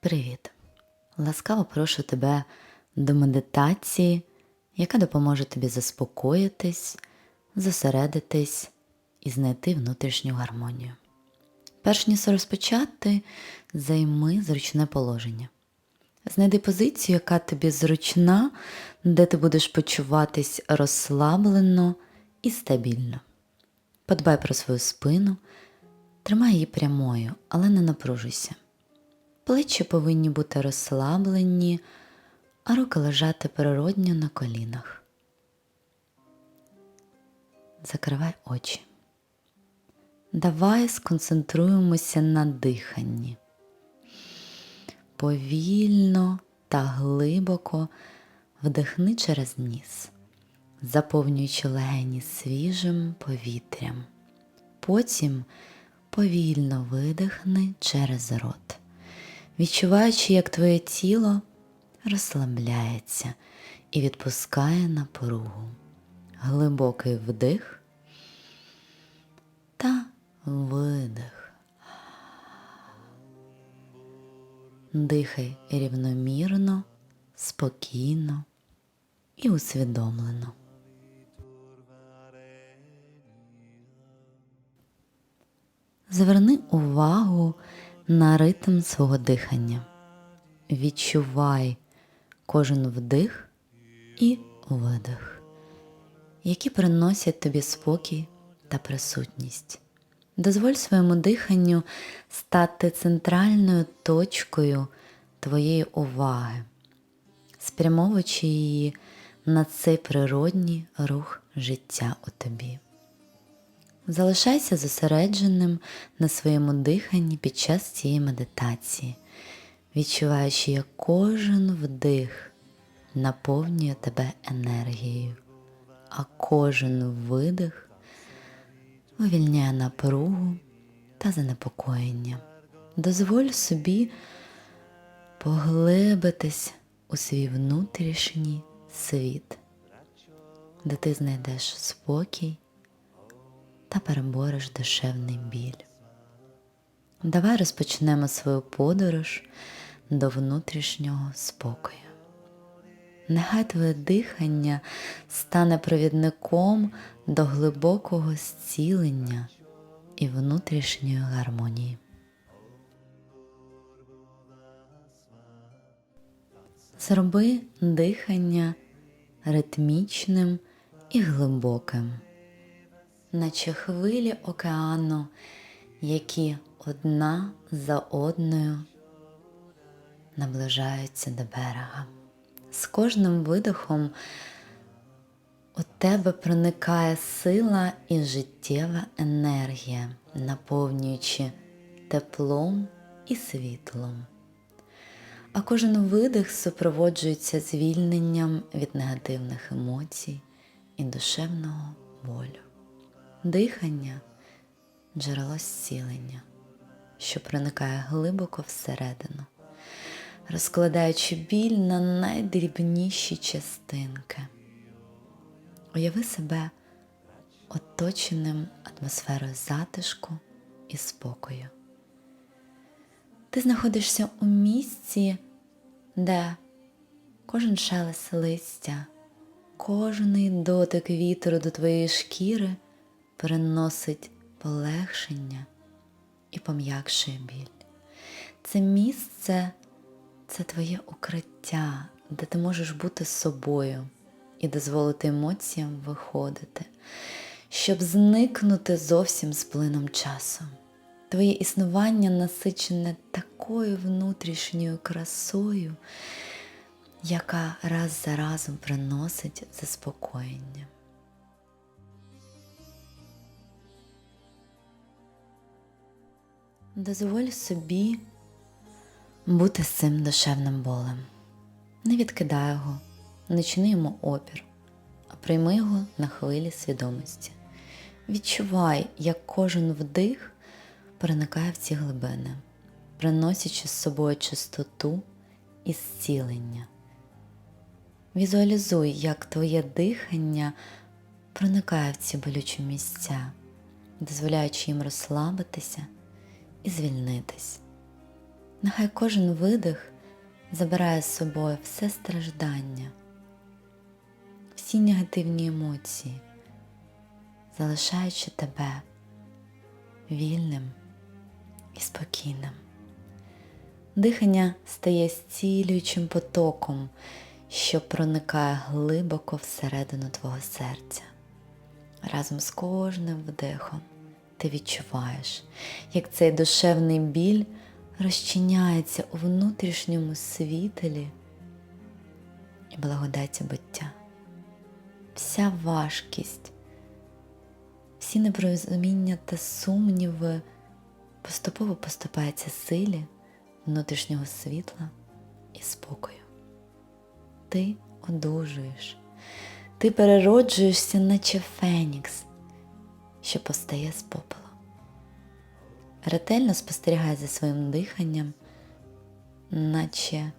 Привіт! Ласкаво прошу тебе до медитації, яка допоможе тобі заспокоїтись, зосередитись і знайти внутрішню гармонію. Перш ніж розпочати, займи зручне положення. Знайди позицію, яка тобі зручна, де ти будеш почуватись розслаблено і стабільно. Подбай про свою спину, тримай її прямою, але не напружуйся. Плечі повинні бути розслаблені, а руки лежати природньо на колінах. Закривай очі. Давай сконцентруємося на диханні. Повільно та глибоко вдихни через ніс, заповнюючи легені свіжим повітрям. Потім повільно видихни через рот відчуваючи, як твоє тіло розслабляється і відпускає напругу. Глибокий вдих та видих. Дихай рівномірно, спокійно і усвідомлено. Зверни увагу на ритм свого дихання. Відчувай кожен вдих і видих, які приносять тобі спокій та присутність. Дозволь своєму диханню стати центральною точкою твоєї уваги, спрямовуючи її на цей природній рух життя у тобі. Залишайся зосередженим на своєму диханні під час цієї медитації, відчуваючи, як кожен вдих наповнює тебе енергією, а кожен видих вивільняє напругу та занепокоєння. Дозволь собі поглибитись у свій внутрішній світ, де ти знайдеш спокій та перебореш душевний біль. Давай розпочнемо свою подорож до внутрішнього спокою. Нехай твоє дихання стане провідником до глибокого зцілення і внутрішньої гармонії. Зроби дихання ритмічним і глибоким наче хвилі океану, які одна за одною наближаються до берега. З кожним видихом у тебе проникає сила і життєва енергія, наповнюючи теплом і світлом. А кожен видих супроводжується звільненням від негативних емоцій і душевного болю. Дихання джерело зцілення, що проникає глибоко всередину, розкладаючи біль на найдрібніші частинки. Уяви себе оточеним атмосферою затишку і спокою. Ти знаходишся у місці, де кожен шелест листя, кожний дотик вітру до твоєї шкіри приносить полегшення і пом'якшує біль. Це місце це твоє укриття, де ти можеш бути собою і дозволити емоціям виходити, щоб зникнути зовсім з плином часу. Твоє існування насичене такою внутрішньою красою, яка раз за разом приносить заспокоєння. Дозволь собі бути з цим душевним болем. Не відкидай його, не чини йому опір, а прийми його на хвилі свідомості. Відчувай, як кожен вдих проникає в ці глибини, приносячи з собою чистоту і зцілення. Візуалізуй, як твоє дихання проникає в ці болючі місця, дозволяючи їм розслабитися і звільнитись. Нехай кожен видих забирає з собою все страждання, всі негативні емоції, залишаючи тебе вільним і спокійним. Дихання стає зцілюючим потоком, що проникає глибоко всередину твого серця. Разом з кожним вдихом ти відчуваєш, як цей душевний біль розчиняється у внутрішньому світлі і благодаті буття. Вся важкість, всі непорозуміння та сумніви поступово поступаються силі внутрішнього світла і спокою. Ти одужуєш, ти перероджуєшся, наче фенікс, що постає з попелу. Ретельно спостерігай за своїм диханням, наче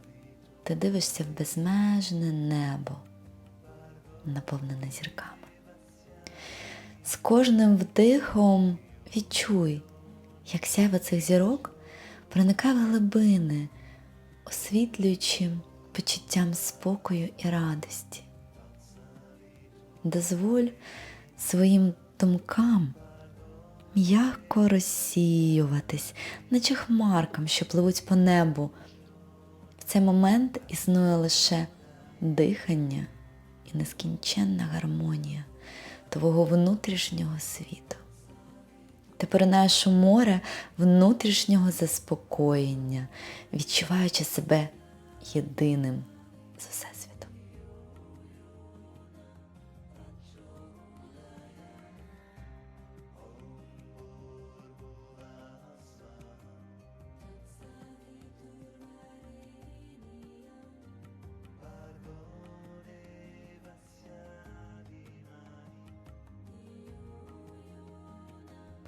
ти дивишся в безмежне небо, наповнене зірками. З кожним вдихом відчуй, як сяйво цих зірок проникає в глибини, освітлюючи почуттям спокою і радості. Дозволь своїм думкам м'яко розсіюватись, наче хмаркам, що пливуть по небу. В цей момент існує лише дихання і нескінченна гармонія твого внутрішнього світу. Ти поринаєш у море внутрішнього заспокоєння, відчуваючи себе єдиним з Всесвітом.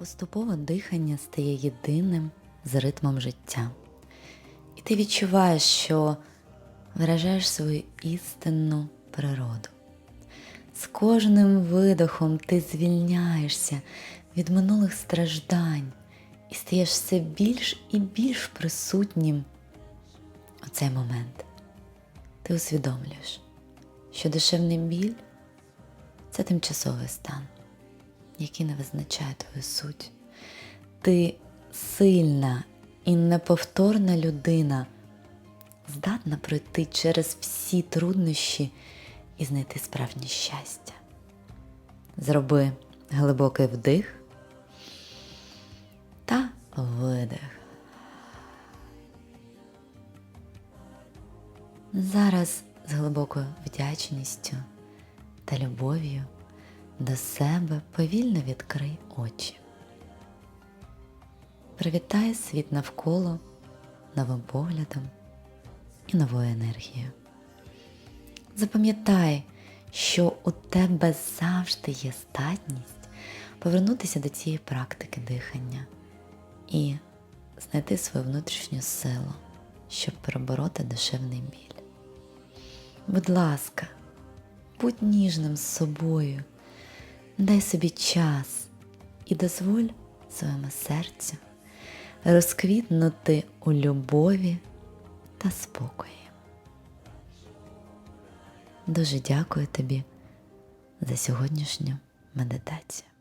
Поступово дихання стає єдиним з ритмом життя. І ти відчуваєш, що виражаєш свою істинну природу. З кожним видохом ти звільняєшся від минулих страждань і стаєш все більш і більш присутнім у цей момент. Ти усвідомлюєш, що душевний біль це тимчасовий стан, який не визначає твою суть. Ти сильна і неповторна людина, здатна пройти через всі труднощі і знайти справжнє щастя. Зроби глибокий вдих та видих. Зараз з глибокою вдячністю та любов'ю до себе повільно відкрий очі. Привітай світ навколо новим поглядом і новою енергією. Запам'ятай, що у тебе завжди є здатність повернутися до цієї практики дихання і знайти свою внутрішню силу, щоб перебороти душевний біль. Будь ласка, будь ніжним з собою, дай собі час і дозволь своєму серцю розквітнути у любові та спокої. Дуже дякую тобі за сьогоднішню медитацію.